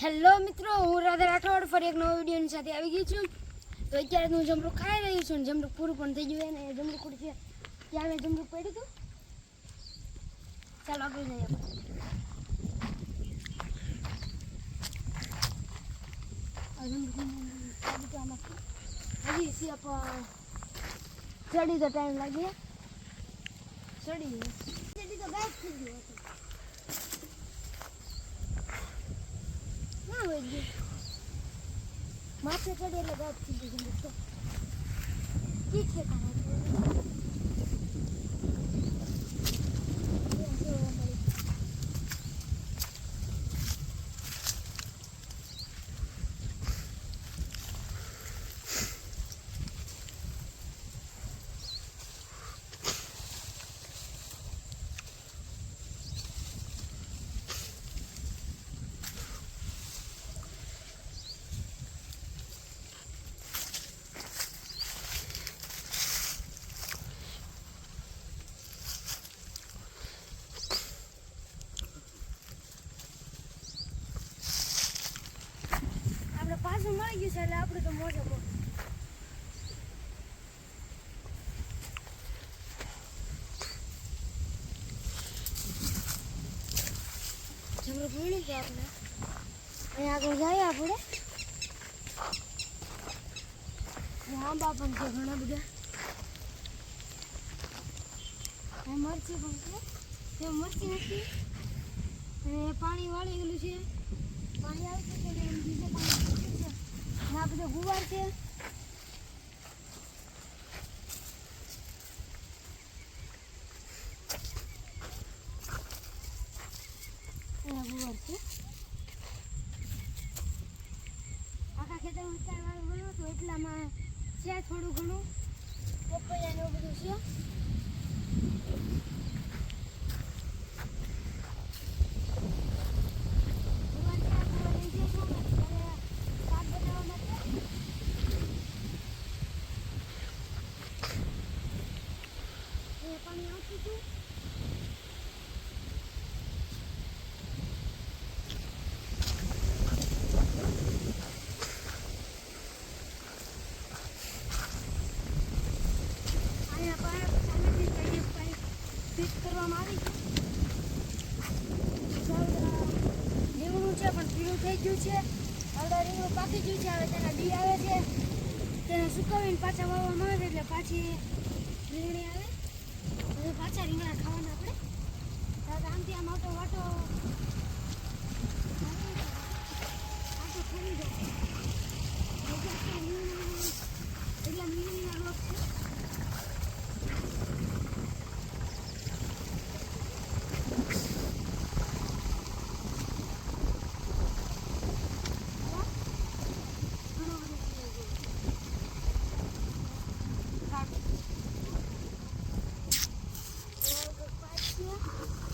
Hello મિત્રો, હું રાધા રાઠોડ, ફરી એક નવો વિડીયોની સાથે આવી ગઈ છું. તો અત્યારે હું જમરૂ ખાઈ રહ્યું છું અને જમરૂક પૂરું પણ થઈ ગયું અને જમરૂ પૂરું છે. ત્યાં મેં જમરૂ પડ્યું હતું. ચાલો, આગળ જઈએ. હજી સી આપણે ચડી તો ટાઈમ લાગે. ચડી. ગયું. ચડી તો ગાયબ થઈ ગયું હતું ના હોય ગયું માથે ચડી એટલે ગાયબ થઈ તો ઠીક છે મળી ગયું છે એટલે આપણે તો મોજ. જમરૂક મળી ગયા આપણે. અહીંયા આગળ જઈએ આપણે. આંબા પણ છે ઘણા બધા. મરચી પણ છે. મરચી નથી. પાણી વાળી ગયેલું છે. પાણી આવતું છે એમ પાણી આ બધો ગુવાર છે. ગુવાર છે. આખા ખેતર ચાર વાર ગયો તો એટલામાં છે થોડું ઘણું. પપૈયા ને એવું બધું છે ગુવાર છે, આ ગુવાર લઈ જઈશું અને શાક બનાવવા માટે અહીંયા પાણી આવતું હતું અહીંયા પાઇપ સામેથી કઈ પાઇપ ફિટ કરવામાં આવી છે છે પણ પીળું થઈ ગયું છે અડધા રીંગણું પાકી ગયું છે હવે તેના બી આવે છે તેને સુકાવીને પાછા વાવવામાં આવે એટલે પાછી રીંગણી આવે હવે પાછા રીંગણા ખાવાના આપણે ત્યારે આમથી આમ આવતો વાટો આટો ફરી જાય એટલે રીંગણીના રોગ છે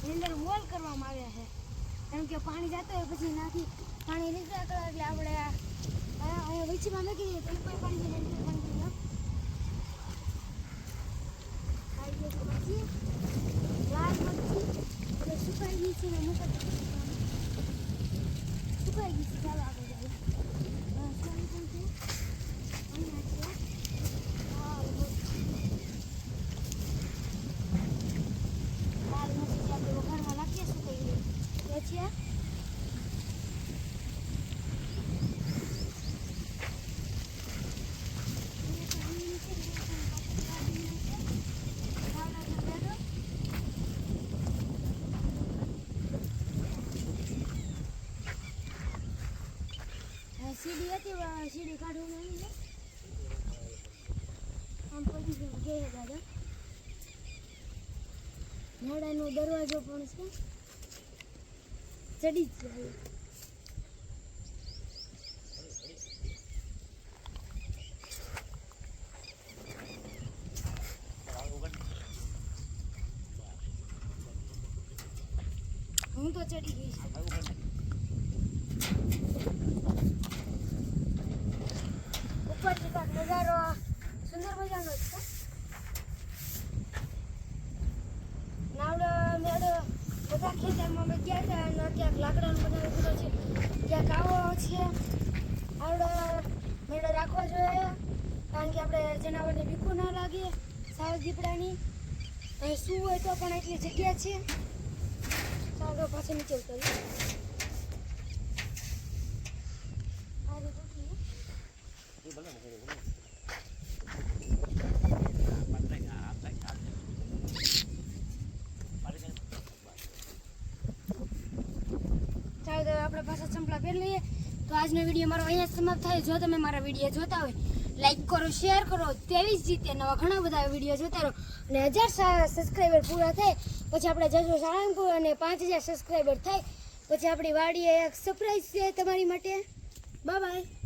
એની અંદર હોલ કરવામાં આવ્યા છે. કારણ કે પાણી જતું હોય પછી નાથી પાણી નીકળ્યા એટલે આપણે અહીંયા વચ્ચેમાં મૂકી દઈએ તો કોઈ પાણી નહીં આવી ગયો છે મરચી લાલ મરચી એટલે સુકાઈ ગઈ છે ને મૂકી સુકાઈ ગઈ છે ચાલો આગળ જઈએ અ, સોની પણ છે અહીંયા છે લાલ મરચી લાલ મરચી છે આપણે વઘારમાં નાખીએ સુકાઈ ગઈ પછી આ સીડી હતી સીડી કાઢવું નહીં આમ પછી ગયા દાદા નાડાનો દરવાજો પણ છે. ચડી જ જાય. હું તો ચડી ગઈ છું. ઉપરથી કાંક નજારો સુંદર મજાનો છે નાવડો મેળો બધા ખેતરમાં અમે ગયા હતા અને ક્યાંક લાકડાનો બનાવી દીધો છે ક્યાંક આવો છે આવડો મેળો રાખવો જોઈએ કારણ કે આપણે જનાવરને બીકું ના લાગે સાવ દીપડાની. અહીં શું હોય તો પણ એટલી જગ્યા છે. ચાલો પાછળ નીચે ઉતરીએ આ રીતે ઉતરીએ. ચાલો તો આપણે પાછા ચંપલા પહેરી લઈએ. તો આજનો વીડિયો મારો અહીંયા સમાપ્ત થાય. જો તમે મારા વીડિયો જોતા હોય લાઈક કરો શેર કરો. તેવી જ રીતે નવા ઘણા બધા વીડિયો જોતા રહો. અને હજાર સબસ્ક્રાઈબર પૂરા થાય, પછી આપણે જજો સાળંગપુર અને પાંચ હજાર સબસ્ક્રાઈબર થાય, પછી આપણી વાડીએ એક સરપ્રાઈઝ છે તમારી માટે. Bye bye